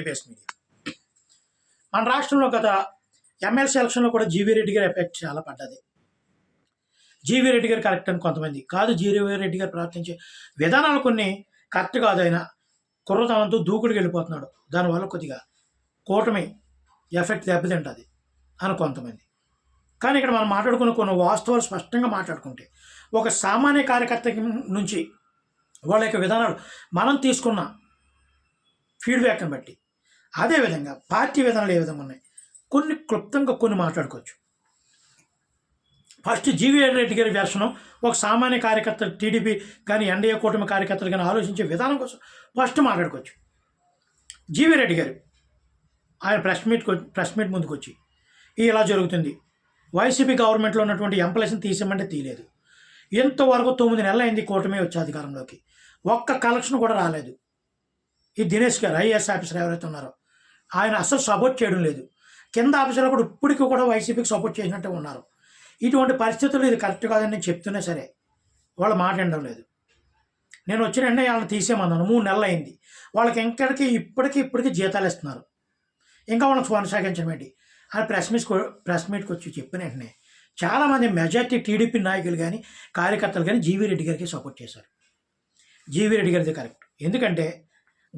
ABS media మన రాష్ట్రంలో గత ఎమ్మెల్సీ ఎలక్షన్లో కూడా జీవీ రెడ్డి గారి ఎఫెక్ట్ చాలా పడ్డది. జీవీ రెడ్డి గారు కరెక్ట్ అని కొంతమంది. కాదు జీవీ రెడ్డి గారు ప్రవర్తించే విధానాలు కొన్ని కరెక్ట్ కాదు ఆయన కుర్రతనంతో దూకుడికి వెళ్ళిపోతున్నాడు. దానివల్ల కొద్దిగా కూటమి ఎఫెక్ట్ దెబ్బతింటుంది అని కొంతమంది. కానీ ఇక్కడ మనం మాట్లాడుకున్న కొన్ని వాస్తవాలు స్పష్టంగా మాట్లాడుకుంటే ఒక సామాన్య కార్యకర్త నుంచి వాళ్ళ యొక్క విధానాలు మనం తీసుకున్న ఫీడ్బ్యాక్ని బట్టి అదేవిధంగా పార్టీ విధానాలు ఏ విధంగా ఉన్నాయి? కొన్ని క్లుప్తంగా కొన్ని మాట్లాడుకోవచ్చు. ఫస్ట్ జీవీఎన్ రెడ్డి గారి వెర్షను ఒక సామాన్య కార్యకర్త టీడీపీ కానీ ఎన్డీఏ కూటమి కార్యకర్తలు కానీ ఆలోచించే విధానం కోసం ఫస్ట్ మాట్లాడుకోవచ్చు. జీవీ రెడ్డి గారు ఆయన ప్రెస్ మీట్ ప్రెస్ మీట్ ముందుకు వచ్చి "ఇది ఇలా జరుగుతుంది? వైసీపీ గవర్నమెంట్లో ఉన్నటువంటి ఎంప్లాయీస్ని తీసేమంటే తీయలేదు. ఇంతవరకు తొమ్మిది నెలలు అయింది కూటమి వచ్చే అధికారంలోకి. ఒక్క కలెక్షన్ కూడా రాలేదు. ఈ దినేష్ గారు ఐఏఎస్ ఆఫీసర్ ఎవరైతే ఉన్నారో ఆయన అస్సలు సపోర్ట్ చేయడం లేదు. కింద ఆఫీసులో కూడా ఇప్పటికీ కూడా వైసీపీకి సపోర్ట్ చేసినట్టే ఉన్నారు. ఇటువంటి పరిస్థితులు ఇది కరెక్ట్ కాదని నేను చెప్తున్నా సరే వాళ్ళు మాట లేదు. నేను వచ్చిన వెంటనే వాళ్ళని తీసేమన్నాను మూడు నెలలు అయింది. వాళ్ళకి ఇంకడికి ఇప్పటికీ ఇప్పటికీ జీతాలు ఇస్తున్నారు. ఇంకా వాళ్ళని కొనసాగించడం ఏంటి? అని ప్రెస్ మీట్ ప్రెస్ మీట్కి వచ్చి చెప్పిన వెంటనే చాలామంది మెజార్టీ టీడీపీ నాయకులు కానీ కార్యకర్తలు కానీ జీవీ రెడ్డి గారికి సపోర్ట్ చేశారు. జీవీ రెడ్డి గారిది కరెక్ట్ ఎందుకంటే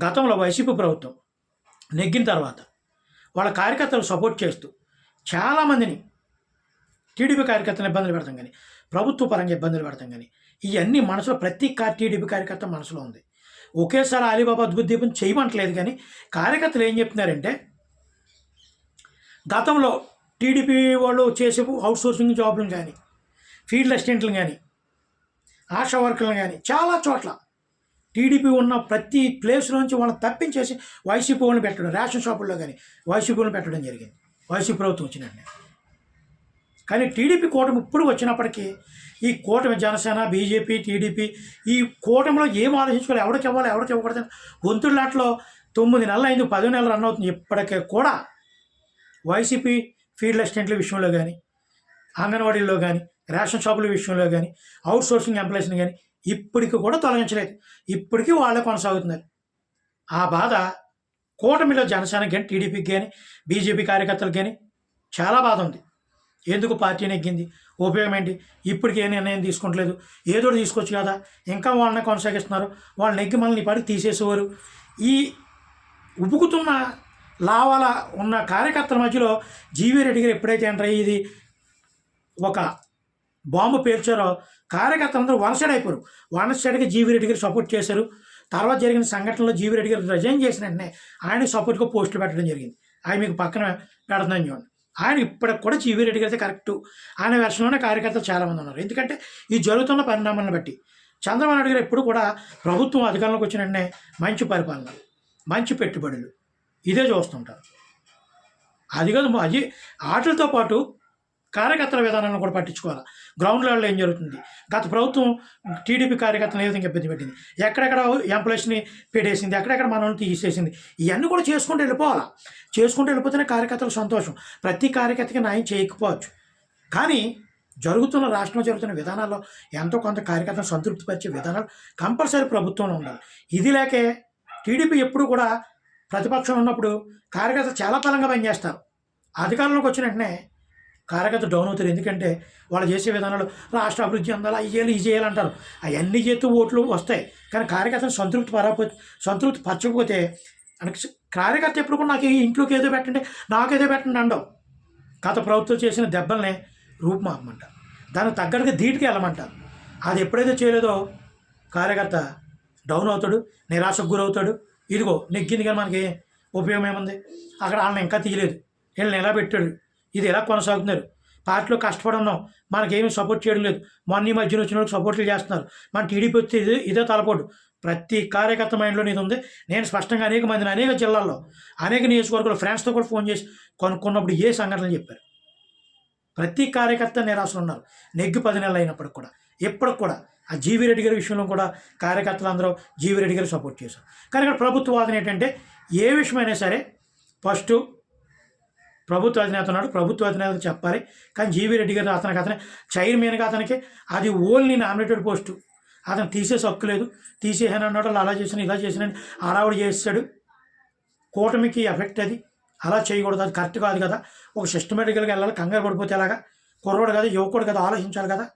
గతంలో వైసీపీ ప్రభుత్వం నెగ్గిన తర్వాత వాళ్ళ కార్యకర్తలు సపోర్ట్ చేస్తూ చాలామందిని టీడీపీ కార్యకర్తలు ఇబ్బందులు పెడతాం కానీ ప్రభుత్వ పరంగా ఇబ్బందులు పెడతాం కానీ ఇవన్నీ మనసులో ప్రతి కార్ టీడీపీ కార్యకర్త మనసులో ఉంది. ఒకేసారి అలీబాబా ఉద్బుద్దీపం చేయమంటలేదు కానీ కార్యకర్తలు ఏం చెప్తున్నారంటే గతంలో టీడీపీ వాళ్ళు చేసే అవుట్సోర్సింగ్ జాబ్లను కానీ ఫీల్డ్ అసిస్టెంట్లు కానీ ఆశా వర్కర్లు కానీ చాలా చోట్ల టీడీపీ ఉన్న ప్రతి ప్లేస్ నుంచి వాళ్ళని తప్పించేసి వైసీపీ వాళ్ళని పెట్టడం రేషన్ షాపుల్లో కానీ వైసీపీ వాళ్ళని పెట్టడం జరిగింది. వైసీపీ ప్రభుత్వం వచ్చినట్టు కానీ టీడీపీ కూటమి ఇప్పుడు వచ్చినప్పటికీ ఈ కూటమి జనసేన బీజేపీ టీడీపీ ఈ కూటమిలో ఏం ఆలోచించుకోవాలి? ఎవరికి ఇవ్వాలి? ఎవరికి ఇవ్వకూడదు? గొంతులాట్లో తొమ్మిది నెలలు అయింది పదో నెలలు రన్ అవుతుంది. ఇప్పటికే కూడా వైసీపీ ఫీల్డ్ అసిస్టెంట్ల విషయంలో కానీ అంగన్వాడీల్లో కానీ రేషన్ షాపుల విషయంలో కానీ అవుట్ సోర్సింగ్ ఎంప్లాయీస్ని కానీ ఇప్పటికి కూడా తొలగించలేదు. ఇప్పటికీ వాళ్ళే కొనసాగుతున్నారు. ఆ బాధ కూటమిలో జనసేనకి కానీ టీడీపీకి కానీ బీజేపీ కార్యకర్తలకు కానీ చాలా బాధ ఉంది. ఎందుకు పార్టీ నెగ్గింది ఉపయోగం ఏంటి? ఇప్పటికి ఏ నిర్ణయం తీసుకుంటలేదు. ఏదో తీసుకోవచ్చు కదా. ఇంకా వాళ్ళని కొనసాగిస్తున్నారు. వాళ్ళు నెగ్గి మనల్ని ఈ పాటికి తీసేసేవారు. ఈ ఉబుకుతున్న లావాల ఉన్న కార్యకర్తల మధ్యలో జీవీ రెడ్డి గారు ఎప్పుడైతే ఎంటర్ అయ్యేది ఒక బాంబు పేర్చారో కార్యకర్తలందరూ అందరూ సైడ్ అయిపోయారు వన్ రెడ్డి గారు సపోర్ట్ చేశారు. తర్వాత జరిగిన సంఘటనలో జీవి రెడ్డి గారు రిజైన్ చేసిన వెంటనే ఆయన సపోర్ట్గా పోస్టులు పెట్టడం జరిగింది. ఆయన మీకు పక్కన పెడుతున్నాను చూడండి. ఆయన ఇప్పటికి కూడా జీవి రెడ్డి గారితే కరెక్ట్ ఆయన వెర్షన్లోనే కార్యకర్తలు చాలామంది ఉన్నారు. ఎందుకంటే ఈ జరుగుతున్న పరిణామాలను బట్టి చంద్రబాబు నాయుడు గారు ఎప్పుడు కూడా ప్రభుత్వం అధికారంలోకి వచ్చిన వెంటనే మంచి పరిపాలన మంచి పెట్టుబడులు ఇదే చూస్తుంటారు. అది కాదు అది ఆటలతో పాటు కార్యకర్తల విధానాలను కూడా పట్టించుకోవాలి? గ్రౌండ్ లెవెల్లో ఏం జరుగుతుంది? గత ప్రభుత్వం టీడీపీ కార్యకర్తలు ఏ విధంగా ఇబ్బంది పెట్టింది? ఎక్కడెక్కడ ఎంప్లాయీస్ని పెట్టేసింది ఎక్కడెక్కడ మనల్ని తీసేసింది? ఇవన్నీ కూడా చేసుకుంటూ వెళ్ళిపోవాలి? చేసుకుంటూ వెళ్ళిపోతేనే కార్యకర్తలు సంతోషం. ప్రతి కార్యకర్తకి న్యాయం చేయకపోవచ్చు. కానీ జరుగుతున్న రాష్ట్రంలో జరుగుతున్న విధానాల్లో ఎంతో కొంత కార్యకర్తను సంతృప్తిపరిచే విధానాలు కంపల్సరీ ప్రభుత్వంలో ఉండాలి. ఇది లేకే టీడీపీ ఎప్పుడు కూడా ప్రతిపక్షం ఉన్నప్పుడు కార్యకర్తలు చాలా బలంగా పనిచేస్తారు. అధికారంలోకి వచ్చిన వెంటనే కార్యకర్త డౌన్ అవుతారు. ఎందుకంటే వాళ్ళు చేసే విధానాలు రాష్ట్ర అభివృద్ధి అందాలి అవి చేయాలి ఇది చేయాలంటారు అవన్నీ చేస్తూ ఓట్లు వస్తాయి. కానీ కార్యకర్తను సంతృప్తి పరకపోతే సంతృప్తి పరచకపోతే మనకి కార్యకర్త ఎప్పుడు కూడా నాకు ఇంట్లోకి ఏదో పెట్టండి నాకేదో పెట్టండి అండవు. గత ప్రభుత్వం చేసిన దెబ్బల్ని రూపుమాపమంటారు దానికి తగ్గట్టుగా ధీటుకి వెళ్ళమంటారు అది ఎప్పుడైతే చేయలేదో కార్యకర్త డౌన్ అవుతాడు నిరాశకు గురవుతాడు. ఇదిగో నెగ్గింది కానీ మనకి ఉపయోగం ఏముంది? అక్కడ వాళ్ళని ఇంకా తీయలేదు. వీళ్ళని ఎలా పెట్టాడు? ఇది ఎలా కొనసాగుతున్నారు? పార్టీలో కష్టపడి ఉన్నాం మనకేమీ సపోర్ట్ చేయడం లేదు. మొన్న ఈ మధ్యన వచ్చిన వాళ్ళకి సపోర్ట్లు చేస్తున్నారు. మన టీడీపీ వస్తే ఇదే ఇదే తలపోటు. ప్రతి కార్యకర్త మైండ్లో ఇది ఉంది. నేను స్పష్టంగా అనేక మందిని అనేక జిల్లాల్లో అనేక నియోజకవర్గాలు ఫ్రెండ్స్తో కూడా ఫోన్ చేసి కొనుక్కున్నప్పుడు ఏ సంఘటనలు చెప్పారు? ప్రతి కార్యకర్త నిరాశలు ఉన్నారు. నెగ్గి పది నెలలు అయినప్పటికి కూడా ఎప్పటికి కూడా. ఆ జీవీ రెడ్డి గారి విషయంలో కూడా కార్యకర్తలు అందరూ జీవీ రెడ్డి గారు సపోర్ట్ చేశారు. కానీ ఇక్కడ ప్రభుత్వ వాదన ఏంటంటే ఏ విషయమైనా సరే ఫస్ట్ ప్రభుత్వ అధినేత ఉన్నాడు. ప్రభుత్వ అధినేత చెప్పాలి. కానీ జీవీ రెడ్డి గారు అతనికి అతనే చైర్మన్గా అతనికి అది ఓన్లీ నామినేటెడ్ పోస్టు. అతను తీసేసి హక్కు లేదు. తీసేసాను అన్నాడు. అలా చేసిన ఇలా చేసిన హడావుడి చేస్తాడు కూటమికి ఎఫెక్ట్ అది. అలా చేయకూడదు. అది కరెక్ట్ కాదు కదా. ఒక సిస్టమేటిక్గా వెళ్ళాలి. కంగారు పడిపోతే ఎలాగా? కుర్రోడు కదా యువకుడు కదా ఆలోచించాలి కదా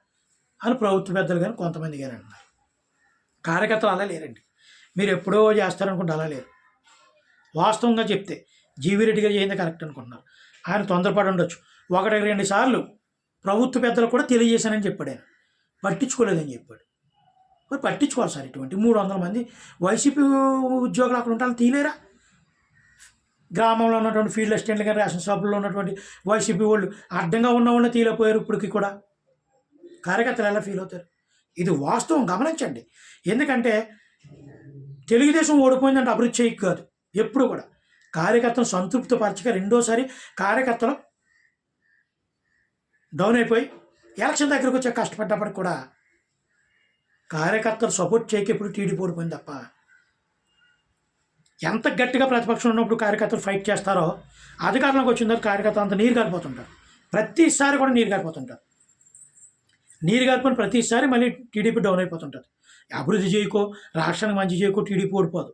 అని ప్రభుత్వ పెద్దలు కానీ కొంతమంది కానీ అంటున్నారు. కార్యకర్తలు అలా లేరండి. మీరు ఎప్పుడో చేస్తారనుకుంటే అలా లేరు. వాస్తవంగా చెప్తే జీవీ రెడ్డి గారు చేయింది కరెక్ట్ అనుకుంటున్నారు. ఆయన తొందరపడి ఉండొచ్చు. ఒకటి రెండు సార్లు ప్రభుత్వ పెద్దలు కూడా తెలియజేశానని చెప్పాడు ఆయన. పట్టించుకోలేదని చెప్పాడు. మరి పట్టించుకోవాలి సార్ ఇటువంటి మూడు వందల మంది వైసీపీ ఉద్యోగులు అక్కడ ఉంటారు తీలేరా గ్రామంలో ఉన్నటువంటి ఫీల్డ్ అసిస్టెంట్లు కానీ రేషన్ షాపుల్లో ఉన్నటువంటి వైసీపీ వాళ్ళు అడ్డంగా ఉన్న వాళ్ళని తీయలేకపోయారు ఇప్పటికి కూడా. కార్యకర్తలు ఎలా ఫీల్ అవుతారు? ఇది వాస్తవం గమనించండి. ఎందుకంటే తెలుగుదేశం ఓడిపోయిందంటే అభివృద్ధి చేయకు కాదు. ఎప్పుడు కూడా. కార్యకర్తను సంతృప్తిపరచక రెండోసారి కార్యకర్తలు డౌన్ అయిపోయి ఎలక్షన్ దగ్గరకు వచ్చే కష్టపడ్డప్పటికి కూడా కార్యకర్తలు సపోర్ట్ చేయక ఎప్పుడు టీడీపీ ఓడిపోయింది తప్ప. ఎంత గట్టిగా ప్రతిపక్షం ఉన్నప్పుడు కార్యకర్తలు ఫైట్ చేస్తారో అధికారంలోకి వచ్చిన తర్వాత కార్యకర్తలు అంత నీరు కారిపోతుంటారు ప్రతిసారి కూడా నీరు కారిపోతుంటారు నీరు కారిపోయిన ప్రతిసారి మళ్ళీ టీడీపీ డౌన్ అయిపోతుంటుంది. అభివృద్ధి చేయకో రాష్ట్రానికి మంచి చేయకో టీడీపీ ఓడిపోదు.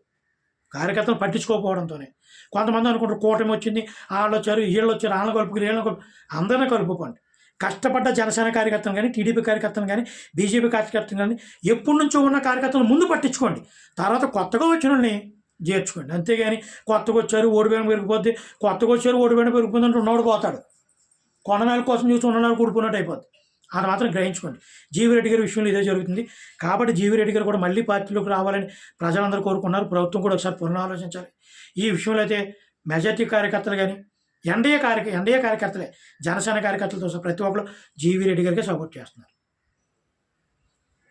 కార్యకర్తలు పట్టించుకోకపోవడంతోనే. కొంతమంది అనుకుంటారు కూటమి వచ్చింది వాళ్ళు వచ్చారు వీళ్ళు వచ్చారు వాళ్ళని కలుపుకుని వీళ్ళని కలుపు అందరినీ కలుపుకోండి. కష్టపడ్డ జనసేన కార్యకర్తలు కానీ టీడీపీ కార్యకర్తలు కానీ బీజేపీ కార్యకర్తలు కానీ ఎప్పటి నుంచో ఉన్న కార్యకర్తలు ముందు పట్టించుకోండి. తర్వాత కొత్తగా వచ్చిన వాళ్ళని చేర్చుకోండి. అంతేగాని కొత్తగా వచ్చారు ఓడిపోయిన పెరిగిపోద్ది కొత్తగా వచ్చారు ఓడిపోయిన పెరిగిపోతుంది అంటే ఉన్నవాడు పోతాడు. కొననాల కోసం చూసి ఉన్ననాలు కూడిపోయినట్టు అయిపోద్ది. అది మాత్రం గ్రహించుకోండి. జీవిరెడ్డి గారి విషయంలో ఇదే జరుగుతుంది. కాబట్టి జీవిరెడ్డి గారు కూడా మళ్ళీ పార్టీలోకి రావాలని ప్రజలందరూ కోరుకున్నారు ప్రభుత్వం కూడా ఒకసారి పునరాలోచించాలి. ఈ విషయంలో అయితే మెజార్టీ కార్యకర్తలు కానీ ఎన్డీఏ కార్య ఎన్డీఏ కార్యకర్తలే జనసేన కార్యకర్తలతో సహా ప్రతి ఒక్కరు జీవిరెడ్డి గారికి సపోర్ట్ చేస్తున్నారు.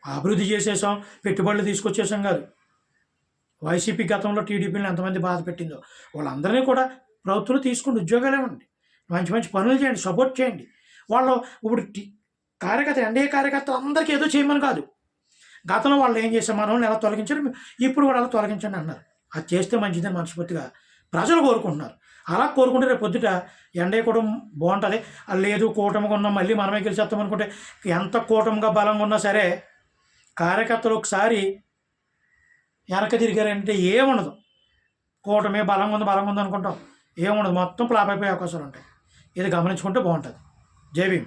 అభివృద్ధి చేసేసాం పెట్టుబడులు తీసుకొచ్చేసాం కాదు. వైసీపీ గతంలో టీడీపీని ఎంతమంది బాధ పెట్టిందో వాళ్ళందరినీ కూడా ప్రభుత్వం తీసుకుని ఉద్యోగాలు ఇవ్వండి మంచి మంచి పనులు చేయండి సపోర్ట్ చేయండి. వాళ్ళు ఇప్పుడు కార్యకర్త ఎన్డీఏ కార్యకర్తలు అందరికీ ఏదో చేయమని కాదు. గతంలో వాళ్ళు ఏం చేశారు? మనం ఎలా తొలగించారు? ఇప్పుడు కూడా అలా తొలగించండి అన్నారు. అది చేస్తే మంచిదని మనస్ఫూర్తిగా ప్రజలు కోరుకుంటున్నారు. అలా కోరుకుంటే రేపు పొద్దుట ఎండే కూడా బాగుంటుంది. లేదు కూటమిగా ఉన్నాం మళ్ళీ మనమే గెలిచేస్తాం అనుకుంటే ఎంత కూటమిగా బలంగా ఉన్నా సరే కార్యకర్తలు ఒకసారి వెనక తిరిగారంటే ఏముండదు. కూటమి బలంగా ఉంది బలంగా ఉంది అనుకుంటాం. ఏముండదు మొత్తం ఫ్లాప్ అయిపోయే అవకాశాలు ఉంటాయి. ఇది గమనించుకుంటే బాగుంటుంది. జై భీమ్.